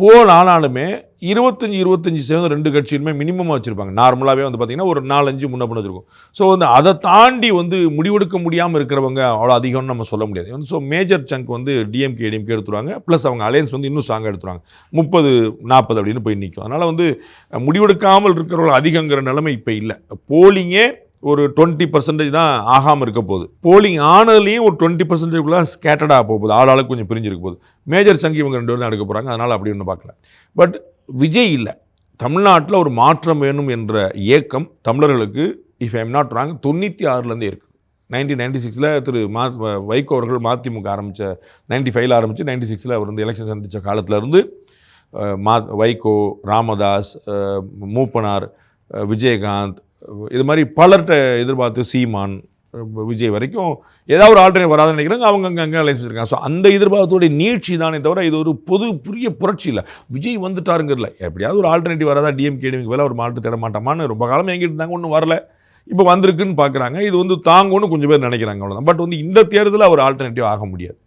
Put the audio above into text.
போல் ஆனாலுமே இருபத்தஞ்சி இருபத்தஞ்சி சேர்ந்து ரெண்டு கட்சியுமே மினிமமாக வச்சுருப்பாங்க. நார்மலாகவே வந்து பார்த்திங்கன்னா ஒரு நாலஞ்சு முன்ன பண்ண வச்சுருக்கும். ஸோ வந்து அதை தாண்டி வந்து முடிவெடுக்க முடியாமல் இருக்கிறவங்க அவ்வளோ அதிகம்னு நம்ம சொல்ல முடியாது. வந்து ஸோ மேஜர் சங்க் வந்து டிஎம்கே டிஎம்கே எடுத்துருவாங்க. ப்ளஸ் அவங்க அலையன்ஸ் வந்து இன்னும் ஸ்ட்ராங்காக எடுத்துருவாங்க. முப்பது நாற்பது அப்படின்னு போய் நிற்கும் அதனால் வந்து முடிவெடுக்காமல் இருக்கிறவங்க அதிகங்கிற நிலைமை இப்போ இல்லை. போலிங்கே ஒரு டுவெண்ட்டி பர்சன்டேஜ் தான் ஆகாமல் இருக்க போகுது. போலிங் ஆனதுலேயும் ஒரு டுவெண்ட்டி பர்சன்டேஜ்குள்ளே ஸ்கேட்டர்டாக போக போகுது. ஆள் ஆளுக்கு கொஞ்சம் பிரிஞ்சிருக்க போகுது. மேஜர் சங்கி இவங்க ரெண்டு பேரும் எடுக்க போகிறாங்க அதனால் அப்படி ஒன்று பார்க்கல. பட் விஜய் இல்லை. தமிழ்நாட்டில் ஒரு மாற்றம் வேணும் என்ற ஏக்கம் தமிழர்களுக்கு இஃப் ஐம் நாட் ராங் தொண்ணூற்றி ஆறுலேருந்தே இருக்குது நைன்டீன் நைன்டி சிக்ஸில் திரு மா வைகோ அவர்கள் மதிமுக ஆரம்பித்த நைன்டி ஃபைவ்ல ஆரம்பித்து நைன்டி சிக்ஸில் அவர் வந்து எலெக்ஷன் சந்தித்த காலத்துலேருந்து மா வைகோ ராமதாஸ் மூப்பனார் விஜயகாந்த் இது மாதிரி பலர்கிட்ட எதிர்பார்த்து சீமான் விஜய் வரைக்கும் ஏதாவது ஒரு ஆல்டர்னேட் வராதுன்னு நினைக்கிறாங்க. அவங்க அங்கே அங்கே அலைன்ஸ் இருக்காங்க ஸோ அந்த எதிர்பார்த்தோடைய நீட்சி தானே தவிர இது ஒரு பொது புரிய புரட்சி இல்லை. விஜய் வந்துட்டாருங்கிறல எப்படியாவது ஒரு ஆல்டர்னேட்டிவ் வராதா? டிஎம்கே டிஎம்க்கு வேலை ஒரு மாற்று தேட மாட்டோமான்னு ரொம்ப காலமாக எங்கிட்டு இருந்தாங்க. ஒன்றும் வரல. இப்போ வந்திருக்குன்னு பார்க்குறாங்க இது வந்து தாங்கன்னு கொஞ்சம் பேர் நினைக்கிறாங்க. அவ்வளோதான் பட் வந்து இந்த தேர்தலில் அவர் ஆல்டர்னேட்டிவ் ஆக முடியாது.